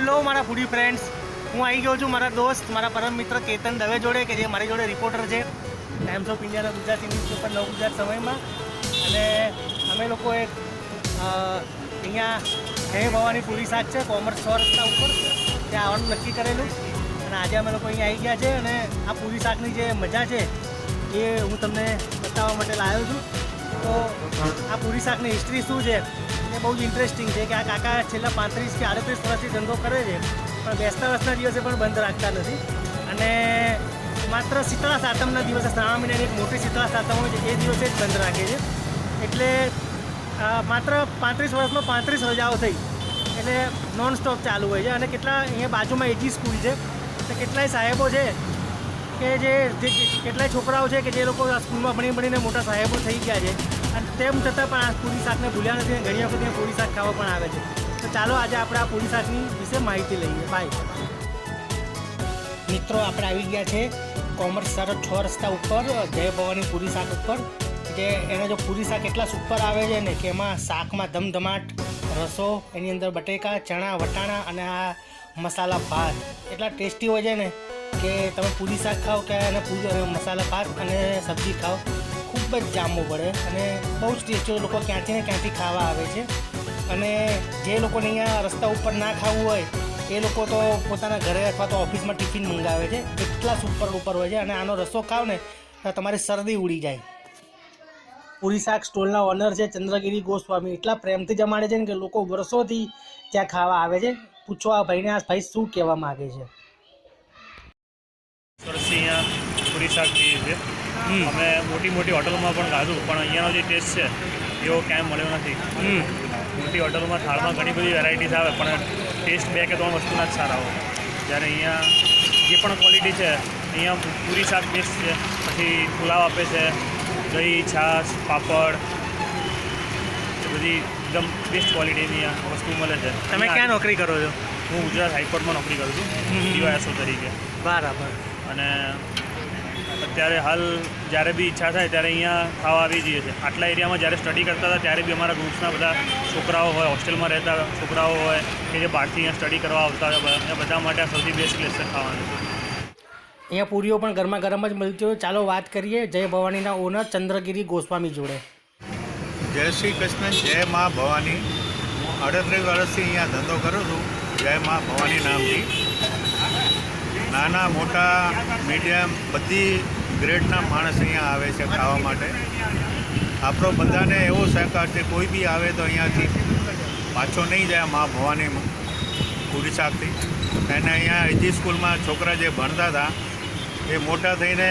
Hello મારા ફૂડી friends હું આવી ગયો છું મારા દોસ્ત, મારા પરમ મિત્ર કેતન દવે જોડે, કે જે મારી જોડે રિપોર્ટર છે. ટાઈમ્સ ઓફ ઇન્ડિયાના ગુજરાતી ન્યૂઝપેપર નવ ગુજરાત સમયમાં. અને અમે લોકો એક અહીંયા હે ભવાની પૂરી શાક છે કોમર્સ છ રસ્તા ઉપર. ત્યાં આવવાનું નક્કી કરેલું. અને આજે અમે લોકો અહીંયા આવી ગયા છે અને આ પૂરી શાકની જે મજા છે, એ હું તમને બતાવવા માટે લાવ્યો છું. તો આ પૂરી શાકની હિસ્ટ્રી શું છે? બહુ જ ઇન્ટરેસ્ટિંગ છે કે આ કાકા છેલ્લા પાંત્રીસ કે આડત્રીસ વર્ષથી ધંધો કરે છે, પણ બેસતા વર્ષના દિવસે પણ બંધ રાખતા નથી. અને માત્ર શીતળા સાતમના દિવસે, શ્રાવણ મહિનાની એક મોટી શીતળા સાતમ હોય છે, એ દિવસે જ બંધ રાખે છે. એટલે માત્ર પાંત્રીસ વર્ષમાં પાંત્રીસ રજાઓ થઈ. એટલે નોન સ્ટોપ ચાલુ હોય છે. અને કેટલા અહીંયા બાજુમાં એજી સ્કૂલ છે. તો કેટલાય સાહેબો છે કે જે કેટલાય છોકરાઓ છે કે જે લોકો સ્કૂલમાં ભણી ભણીને મોટા સાહેબો થઈ ગયા છે. અને તેમ છતાં પણ આ પૂરી શાકને ભૂલ્યા નથી ઘણી વખત પૂરી શાક ખાવા પણ આવે છે. તો ચાલો આજે આપણે આ પૂરી શાકની વિશે માહિતી લઈએ. બાય મિત્રો, આપણે આવી ગયા છે કોમર્સ સરસ છ રસ્તા ઉપર, જય ભવાની પૂરી શાક ઉપર. જે એના જો પૂરી શાક એટલા સુપર આવે છે ને કે એમાં શાકમાં ધમધમાટ, રસો, એની અંદર બટેકા, ચણા, વટાણા અને આ મસાલા ભાત. એટલા ટેસ્ટી હોય છે ને કે તમે પૂરી શાક ખાઓ કે અને પૂરી મસાલા ભાત અને સબ્જી ખાઓ. ખૂબ જ જામવું પડે અને બહુ જ ટેસ્ટી. લોકો ક્યાંથી ને ક્યાંથી ખાવા આવે છે. અને જે લોકોને અહીંયા રસ્તા ઉપર ના ખાવું હોય, એ લોકો તો પોતાના ઘરે અથવા તો ઓફિસમાં ટિફિન મંગાવે છે. એટલા સુપર ઉપર હોય છે અને આનો રસો ખાવ ને, તો તમારી શરદી ઉડી જાય. પૂરી શાક સ્ટોલના ઓનર છે ચંદ્રગીરી ગોસ્વામી. એટલા પ્રેમથી જમાડે છે ને કે લોકો વર્ષોથી ત્યાં ખાવા આવે છે. પૂછો આ ભાઈને, આ ભાઈ શું કહેવા માગે છે? પૂરી શાક છીએ અમે મોટી મોટી હોટલોમાં પણ ખાધું પણ અહીંયાનો જે ટેસ્ટ છે એવો ક્યાંય મળ્યો નથી. મોટી હોટલોમાં થાળમાં ઘણી બધી વેરાયટીઝ આવે પણ ટેસ્ટ બે કે ત્રણ વસ્તુના જ સારા હોય. જ્યારે અહીંયા જે પણ ક્વોલિટી છે અહીંયા પૂરી શાક બેસ્ટ છે પછી પુલાવ આપે છે દહીં છાશ પાપડ બધી એકદમ બેસ્ટ ક્વોલિટીની આ વસ્તુ મળે છે. તમે ક્યાં નોકરી કરો છો? હું ગુજરાત હાઈકોર્ટમાં નોકરી કરું છું. ડીવાયએસઓ તરીકે. બરાબર. અને અત્યારે હાલ જ્યારે બી ઈચ્છા થાય ત્યારે અહીંયા ખાવા આવી જઈએ છીએ. આટલા એરિયામાં જ્યારે સ્ટડી કરતા હતા ત્યારે બી અમારા ગ્રુપ્સના બધા છોકરાઓ હોય હોસ્ટેલમાં રહેતા છોકરાઓ હોય કે જે બહારથી અહીંયા સ્ટડી કરવા આવતા હોય એ બધા માટે આ સૌથી બેસ્ટ પ્લેસ છે ખાવાનું. અહીંયા પૂરીઓ પણ ગરમા ગરમ જ મળતી હોય. ચાલો વાત કરીએ જય ભવાનીના ઓનર ચંદ્રગીરી ગોસ્વામી જોડે. જય શ્રી કૃષ્ણ જય મા ભવાની. હું અડત્રીસ વર્ષથી અહીંયા ધંધો કરું છું. જય મા ભવાની નામથી. નાના, મોટા, મીડિયમ બધી ગ્રેડના માણસ અહીંયા આવે છે ખાવા માટે. આપણો બધાને એવો સહકાર છે, કોઈ બી આવે તો અહીંયાથી પાછો નહીં જાય મા ભવાની પૂરી શાકથી. અને અહીંયા એજી સ્કૂલમાં છોકરા જે ભણતા હતા, એ મોટા થઈને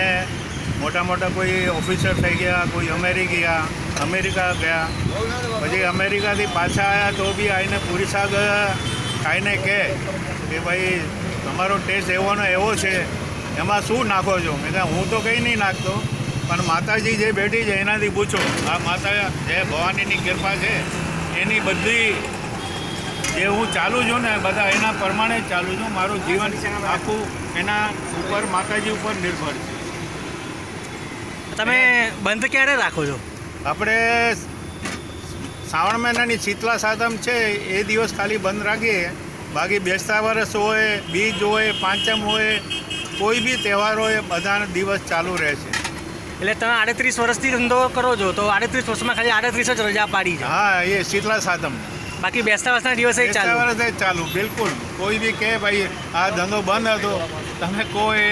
મોટા મોટા કોઈ ઓફિસર થઈ ગયા, કોઈ અમેરિકી ગયા, અમેરિકા ગયા, પછી અમેરિકાથી પાછા આવ્યા તો બી આવીને પૂરી શાક ખાઈને કહે કે ભાઈ તમારો ટેસ્ટ એવોનો એવો છે એમાં શું નાખો છો? મેં હું તો કંઈ નહીં નાખતો પણ માતાજી જે બેઠી છે એનાથી પૂછો. આ માતા જે ભવાનીની કૃપા છે એની બધી જે હું ચાલું છું ને બધા એના પ્રમાણે જ ચાલું છું. મારું જીવન આખું એના ઉપર માતાજી ઉપર નિર્ભર છે. તમે બંધ ક્યારે રાખો છો? આપણે શ્રાવણ મહિનાની શીતલા સાતમ છે એ દિવસ ખાલી બંધ રાખીએ. બાકી બેસતા વર્ષ હોય બીજ હોય પાંચમ હોય કોઈ બી તહેવાર હોય બધાનો દિવસ ચાલુ રહે છે. એટલે તમે આડત્રીસ વર્ષથી ધંધો કરો છો તો આડત્રીસ વર્ષમાં ખાલી આડત્રીસ જ રજા પાડી છે. હા એ શીતલા સાતમ બાકી બેસતા વર્ષના દિવસે ચાલુ. વર્ષે ચાલુ બિલકુલ. કોઈ બી કહે ભાઈ આ ધંધો બંધ હતો. તમે કહો એ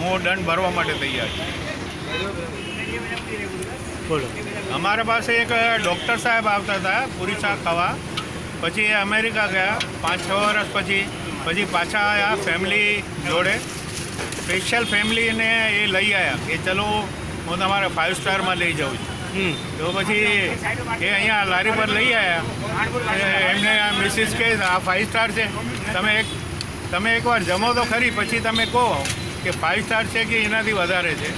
હું દંડ ભરવા માટે તૈયાર છું. બોલો. અમારા પાસે એક ડૉક્ટર સાહેબ આવતા હતા પૂરી શાક ખાવા. પછી એ અમેરિકા ગયા પાંચ છ વર્ષ પછી. પછી પાછા આવ્યા ફેમિલી જોડે. સ્પેશિયલ ફેમિલીને એ લઈ આવ્યા કે ચલો હું તમારે ફાઇવ સ્ટારમાં લઈ જાઉં છું. તો પછી એ અહીંયા લારી પર લઈ આવ્યા એ એમને મિસિસ કે આ ફાઇવ સ્ટાર છે. તમે એક તમે એકવાર જમો તો ખરી પછી તમે કહો કે ફાઇવ સ્ટાર છે કે એનાથી વધારે છે.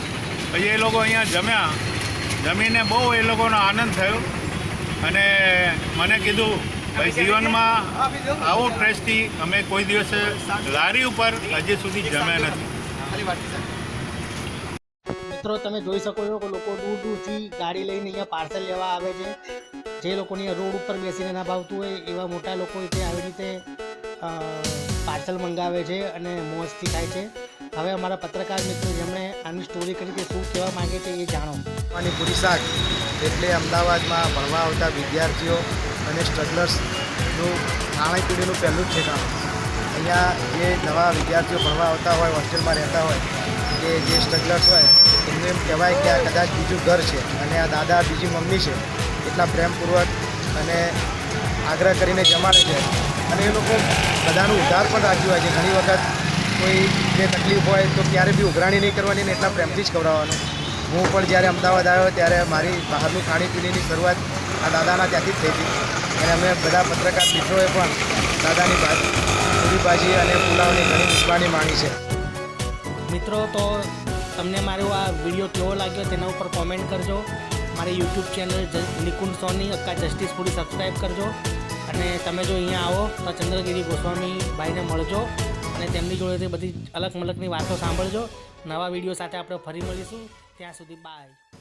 પછી એ લોકો અહીંયા જમ્યા. જમીને બહુ એ લોકોનો આનંદ થયો. અને મને કીધું ભાઈ, જીવનમાં આવું ટ્રેસ્ટી. અમે કોઈ દિવસે લારી ઉપર હજી સુધી જમ્યા નથી. મિત્રો, તમે જોઈ શકો છો કે લોકો દૂર દૂરથી ગાડી લઈને અહીંયા પાર્સલ લેવા આવે છે. જે લોકોની રોડ ઉપર બેસીને ના ભાવતું હોય, એવા મોટા લોકો તે આવી રીતે પાર્સલ મંગાવે છે અને મોજથી ખાય છે. હવે અમારા પત્રકાર મિત્રો જેમણે આની સ્ટોરી કરી તે શું કહેવા માંગે છે એ જાણો. અને પૂરી શાક એટલે અમદાવાદમાં ભણવા આવતા વિદ્યાર્થીઓ અને સ્ટ્રગલર્સનું નાણાં પેઢીનું પહેલું જ ઠેકાણું. અહીંયા જે નવા વિદ્યાર્થીઓ ભણવા આવતા હોય, હોસ્ટેલમાં રહેતા હોય, કે જે સ્ટ્રગલર્સ હોય, એમને એમ કહેવાય કે આ કદાચ બીજું ઘર છે અને આ દાદા, બીજી મમ્મી છે, એટલા પ્રેમપૂર્વક અને આગ્રહ કરીને જમાડે છે. અને એ લોકો બધાનું ઉદ્ધાર પણ રાખ્યું હોય છે. ઘણી વખત કોઈ જે તકલીફ હોય તો ક્યારે બી ઉઘરાણી નહીં કરવાની ને એટલા પ્રેમથી જ ખવડાવવાનું. હું પણ જ્યારે અમદાવાદ આવ્યો ત્યારે મારી બહારનું ખાણીપીણીની શરૂઆત આ દાદાના ત્યાંથી જ થઈ હતી. અને અમે બધા પત્રકાર મિત્રોએ પણ દાદાની ભાજી, પૂરી ભાજી અને પુલાવની ઘણી મિસબાની માણી છે. મિત્રો, તો તમને મારો આ વીડિયો કેવો લાગ્યો તેના ઉપર કોમેન્ટ કરજો. મારી YouTube channel Nikunj Soni Akka justice પૂરી સબસ્ક્રાઈબ કરજો. અને તમે જો અહીંયા આવો તો ચંદ્રગીરી ગોસ્વામી ભાઈને મળજો. અને તેમની જોડેથી બધી અલગ મલકની વાતો સાંભળજો. નવા વીડિયો સાથે આપણે ફરી મળીશું. ત્યાં સુધી બાય.